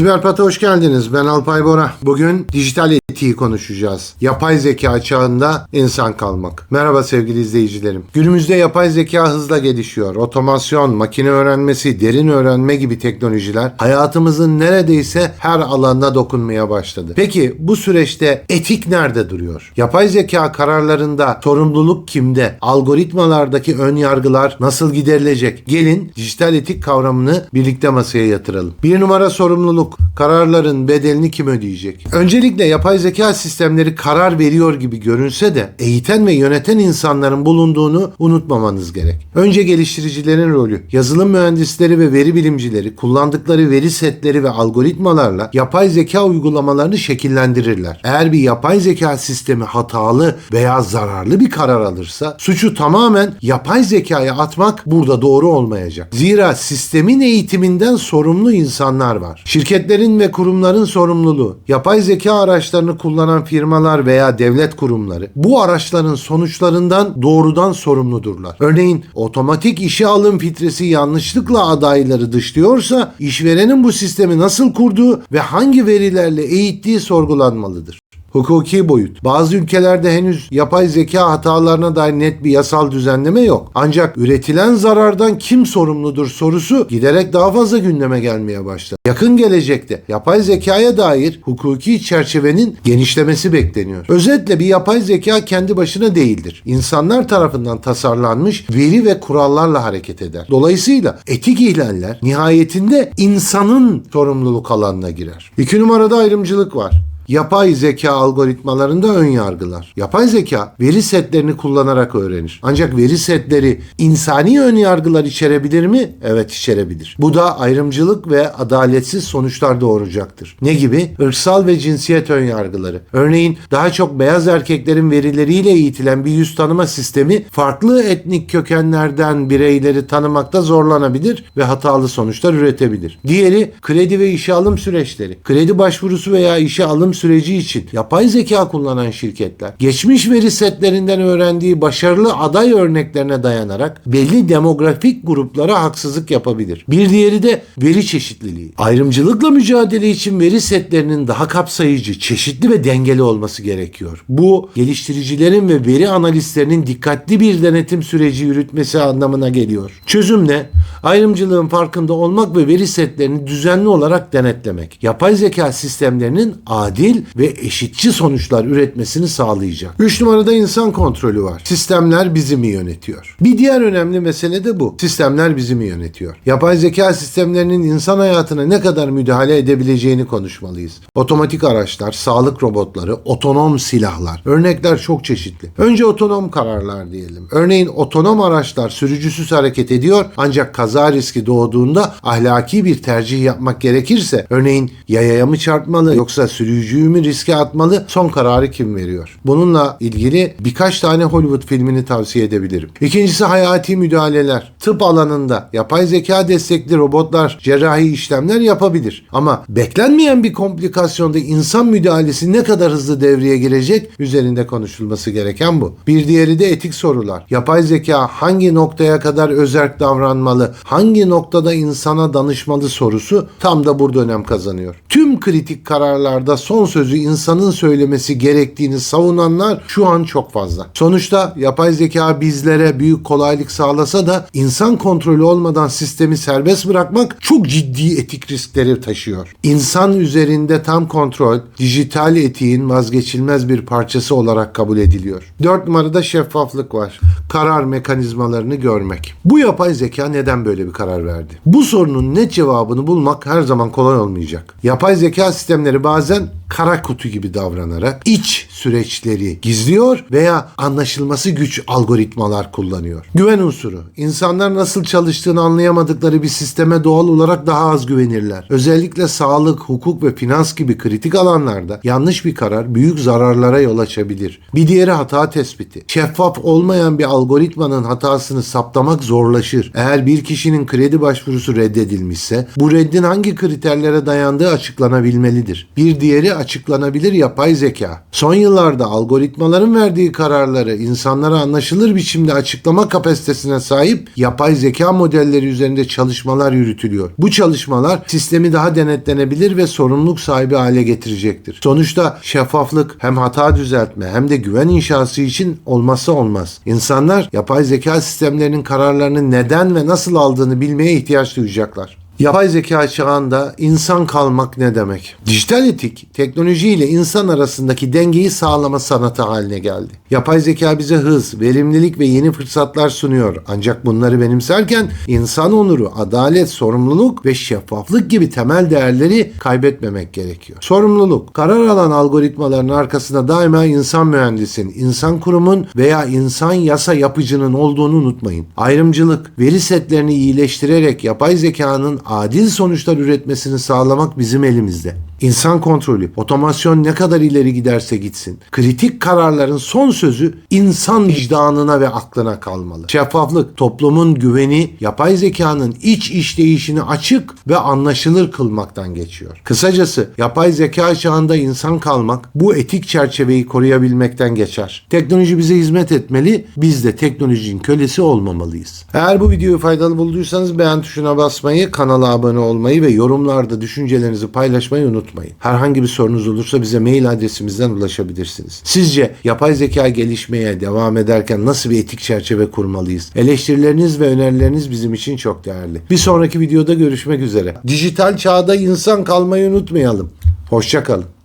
Siberpat'a hoş geldiniz. Ben Alpay Bora. Bugün dijital etiği konuşacağız. Yapay zeka çağında insan kalmak. Merhaba sevgili izleyicilerim. Günümüzde yapay zeka hızla gelişiyor. Otomasyon, makine öğrenmesi, derin öğrenme gibi teknolojiler hayatımızın neredeyse her alanda dokunmaya başladı. Peki bu süreçte etik nerede duruyor? Yapay zeka kararlarında sorumluluk kimde? Algoritmalardaki ön yargılar nasıl giderilecek? Gelin dijital etik kavramını birlikte masaya yatıralım. Bir numara sorumluluk. Kararların bedelini kim ödeyecek? Öncelikle yapay zeka sistemleri karar veriyor gibi görünse de eğiten ve yöneten insanların bulunduğunu unutmamanız gerek. Önce geliştiricilerin rolü, yazılım mühendisleri ve veri bilimcileri kullandıkları veri setleri ve algoritmalarla yapay zeka uygulamalarını şekillendirirler. Eğer bir yapay zeka sistemi hatalı veya zararlı bir karar alırsa suçu tamamen yapay zekaya atmak burada doğru olmayacak. Zira sistemin eğitiminden sorumlu insanlar var. Şirketlerin ve kurumların sorumluluğu, yapay zeka araçlarını kullanan firmalar veya devlet kurumları bu araçların sonuçlarından doğrudan sorumludurlar. Örneğin otomatik işe alım filtresi yanlışlıkla adayları dışlıyorsa işverenin bu sistemi nasıl kurduğu ve hangi verilerle eğittiği sorgulanmalıdır. Hukuki boyut. Bazı ülkelerde henüz yapay zeka hatalarına dair net bir yasal düzenleme yok. Ancak üretilen zarardan kim sorumludur sorusu giderek daha fazla gündeme gelmeye başladı. Yakın gelecekte yapay zekaya dair hukuki çerçevenin genişlemesi bekleniyor. Özetle bir yapay zeka kendi başına değildir. İnsanlar tarafından tasarlanmış veri ve kurallarla hareket eder. Dolayısıyla etik ihlaller nihayetinde insanın sorumluluk alanına girer. İki numarada ayrımcılık var. Yapay zeka algoritmalarında ön yargılar. Yapay zeka veri setlerini kullanarak öğrenir. Ancak veri setleri insani ön yargılar içerebilir mi? Evet içerebilir. Bu da ayrımcılık ve adaletsiz sonuçlar doğuracaktır. Ne gibi? Irksal ve cinsiyet ön yargıları. Örneğin daha çok beyaz erkeklerin verileriyle eğitilen bir yüz tanıma sistemi farklı etnik kökenlerden bireyleri tanımakta zorlanabilir ve hatalı sonuçlar üretebilir. Diğeri kredi ve işe alım süreçleri. Kredi başvurusu veya işe alım süreci için yapay zeka kullanan şirketler geçmiş veri setlerinden öğrendiği başarılı aday örneklerine dayanarak belli demografik gruplara haksızlık yapabilir. Bir diğeri de veri çeşitliliği. Ayrımcılıkla mücadele için veri setlerinin daha kapsayıcı, çeşitli ve dengeli olması gerekiyor. Bu geliştiricilerin ve veri analistlerinin dikkatli bir denetim süreci yürütmesi anlamına geliyor. Çözüm ne? Ayrımcılığın farkında olmak ve veri setlerini düzenli olarak denetlemek. Yapay zeka sistemlerinin adil ve eşitçi sonuçlar üretmesini sağlayacak. 3 numarada insan kontrolü var. Sistemler bizi mi yönetiyor? Bir diğer önemli mesele de bu. Sistemler bizi mi yönetiyor? Yapay zeka sistemlerinin insan hayatına ne kadar müdahale edebileceğini konuşmalıyız. Otomatik araçlar, sağlık robotları, otonom silahlar. Örnekler çok çeşitli. Önce otonom kararlar diyelim. Örneğin otonom araçlar sürücüsüz hareket ediyor ancak kaza riski doğduğunda ahlaki bir tercih yapmak gerekirse örneğin yayaya mı çarpmalı yoksa sürücüyü mü riske atmalı son kararı kim veriyor? Bununla ilgili birkaç tane Hollywood filmini tavsiye edebilirim. İkincisi hayati müdahaleler. Tıp alanında yapay zeka destekli robotlar cerrahi işlemler yapabilir. Ama beklenmeyen bir komplikasyonda insan müdahalesi ne kadar hızlı devreye girecek üzerinde konuşulması gereken bu. Bir diğeri de etik sorular. Yapay zeka hangi noktaya kadar özerk davranmalı, hangi noktada insana danışmalı sorusu tam da burada önem kazanıyor. Tüm kritik kararlarda son sözü insanın söylemesi gerektiğini savunanlar şu an çok fazla. Sonuçta yapay zeka bizlere büyük kolaylık sağlasa da insan kontrolü olmadan sistemi serbest bırakmak çok ciddi etik riskleri taşıyor. İnsan üzerinde tam kontrol dijital etiğin vazgeçilmez bir parçası olarak kabul ediliyor. Dört numarada şeffaflık var. Karar mekanizmalarını görmek. Bu yapay zeka neden böyle bir karar verdi? Bu sorunun net cevabını bulmak her zaman kolay olmayacak. Yapay zeka sistemleri bazen kara kutu gibi davranarak iç süreçleri gizliyor veya anlaşılması güç algoritmalar kullanıyor. Güven unsuru. İnsanlar nasıl çalıştığını anlayamadıkları bir sisteme doğal olarak daha az güvenirler. Özellikle sağlık, hukuk ve finans gibi kritik alanlarda yanlış bir karar büyük zararlara yol açabilir. Bir diğeri hata tespiti. Şeffaf olmayan bir algoritmanın hatasını saptamak zorlaşır. Eğer bir kişinin kredi başvurusu reddedilmişse bu reddin hangi kriterlere dayandığı açıklanabilmelidir. Bir diğeri açıklanabilir yapay zeka. Son yıllarda algoritmaların verdiği kararları insanlara anlaşılır biçimde açıklama kapasitesine sahip yapay zeka modelleri üzerinde çalışmalar yürütülüyor. Bu çalışmalar sistemi daha denetlenebilir ve sorumluluk sahibi hale getirecektir. Sonuçta şeffaflık hem hata düzeltme hem de güven inşası için olmazsa olmaz. İnsanlar yapay zeka sistemlerinin kararlarını neden ve nasıl aldığını bilmeye ihtiyaç duyacaklar. Yapay zeka çağında insan kalmak ne demek? Dijital etik, teknoloji ile insan arasındaki dengeyi sağlama sanatı haline geldi. Yapay zeka bize hız, verimlilik ve yeni fırsatlar sunuyor. Ancak bunları benimserken insan onuru, adalet, sorumluluk ve şeffaflık gibi temel değerleri kaybetmemek gerekiyor. Sorumluluk, karar alan algoritmaların arkasında daima insan mühendisin, insan kurumun veya insan yasa yapıcının olduğunu unutmayın. Ayrımcılık, veri setlerini iyileştirerek yapay zekanın adil sonuçlar üretmesini sağlamak bizim elimizde. İnsan kontrolü, otomasyon ne kadar ileri giderse gitsin. Kritik kararların son sözü insan vicdanına ve aklına kalmalı. Şeffaflık, toplumun güveni, yapay zekanın iç işleyişini açık ve anlaşılır kılmaktan geçiyor. Kısacası yapay zeka çağında insan kalmak bu etik çerçeveyi koruyabilmekten geçer. Teknoloji bize hizmet etmeli, biz de teknolojinin kölesi olmamalıyız. Eğer bu videoyu faydalı bulduysanız beğen tuşuna basmayı, kanala abone olmayı ve yorumlarda düşüncelerinizi paylaşmayı unutmayın. Herhangi bir sorunuz olursa bize mail adresimizden ulaşabilirsiniz. Sizce yapay zeka gelişmeye devam ederken nasıl bir etik çerçeve kurmalıyız? Eleştirileriniz ve önerileriniz bizim için çok değerli. Bir sonraki videoda görüşmek üzere. Dijital çağda insan kalmayı unutmayalım. Hoşçakalın.